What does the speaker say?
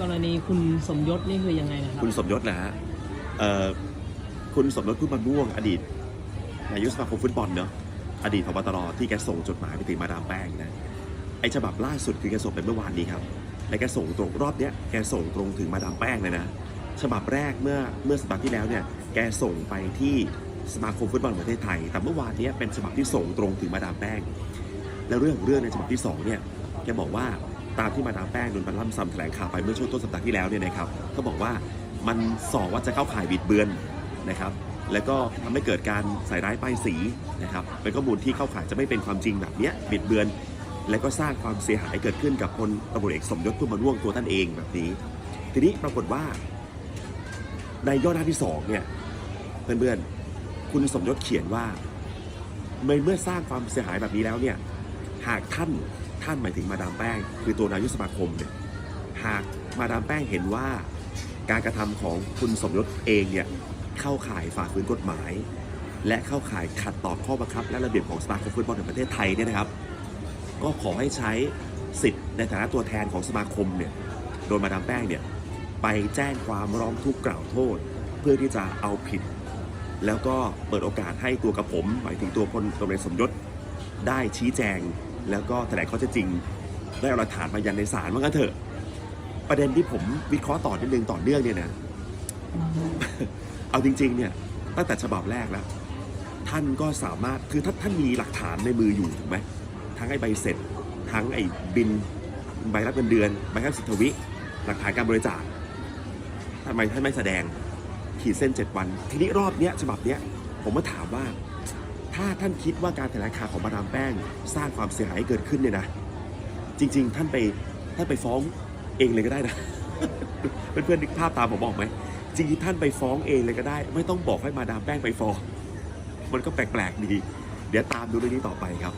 กรณีคุณสมยศนี่คือยังไงนะครับ คุณสมยศนะฮะเอ่อคุณสมยศพุ่มม่วง อดีตนายกสมาคมฟุตบอลเนาะอดีตพบตรที่แกส่งจดหมายไปถึงมาดามแป้งนะไอฉบับล่าสุดคือแกส่งไปเมื่อวานนี้ครับและแกส่งตรงรอบเนี้ยแกส่งตรงถึงมาดามแป้งเลยนะฉบับแรกเมื่อเมื่อสัปดาห์ที่แล้วเนี่ยแกส่งไปที่สมาคมฟุตบอลประเทศไทย แต่เมื่อวานเนี้ยเป็นฉบับที่ส่งตรงถึงมาดามแป้ง แล้วเรื่องของเรื่องในฉบับที่สองเนี่ยแกบอกว่า ตามที่มาดามแป้งโดนบัลลัมซัมแถลงข่าวไปเมื่อช่วงต้นสัปดาห์ที่แล้วเนี่ยนะครับก็บอกว่ามันส่อว่าจะเข้าข่ายบิดเบือนนะครับ แล้วก็ทำให้เกิดการใส่ร้ายป้ายสีนะครับเป็นข้อมูลที่เข้าข่ายจะไม่เป็นความจริงแบบเนี้ยบิดเบือน และก็สร้างความเสียหายเกิดขึ้นกับพลตำรวจเอกสมยศพุ่มมาร่วงตัวท่านเองแบบนี้ ทีนี้ปรากฏว่า ในย่อหน้าที่สองเนี่ยเพื่อนๆคุณสมยศเขียนว่าในเมื่อสร้างความเสียหายแบบนี้แล้วเนี่ยหากท่าน ท่านหมายถึงมาดามแป้ง คือตัวนายกสมาคมเนี่ยหากมาดามแป้งเห็นว่าการกระทำของคุณสมยศเองเนี่ยเข้าข่ายฝ่าฝืนกฎหมาย และเข้าข่ายขัดต่อข้อบังคับ และระเบียบของสมาคมฟุตบอลแห่งประเทศไทยเนี่ยนะครับ ก็ขอให้ใช้สิทธิ์ในฐานะตัวแทนของสมาคมเนี่ยโดยมาดามแป้งเนี่ยไปแจ้งความร้องทุกข์กล่าวโทษ เพื่อที่จะเอาผิด แล้วก็เปิดโอกาสให้ตัวกับผมหมายถึงตัวพลตำรวจเอกสมยศได้ชี้แจง แล้วก็แถลงข้อเท็จจริง ได้เอาหลักฐานมายันในศาลว่างั้นเถอะ ประเด็นที่ผมวิเคราะห์ต่อนิดนึงต่อเนื่องเนี่ยนะเอาจริง ๆ เนี่ยตั้งแต่ฉบับแรกแล้ว ท่านก็สามารถคือถ้าท่านมีหลักฐานในมืออยู่ถูกไหมทั้งไอ้ใบเสร็จ ทั้งไอ้บินใบรับเงินเดือนใบรับสิทธวิ หลักฐานการบริจาคทำไมท่านไม่แสดงขีดเส้น7วัน ทีนี้รอบเนี้ยฉบับเนี้ยผมมาถามว่า ถ้าท่านคิดว่าการแถลงข่าวของมาดามแป้ง สร้างความเสียหายเกิดขึ้นเนี่ยนะ จริง ๆ ท่านไปท่านไปฟ้องเองเลยก็ได้นะ เพื่อนๆนึกภาพตามผมบอกไหมจริงๆท่านไปฟ้องเองเลยก็ได้ ไม่ต้องบอกให้มาดามแป้งไปฟ้อง มันก็แปลกๆดี เดี๋ยวตามดูเรื่องนี้ต่อไปครับ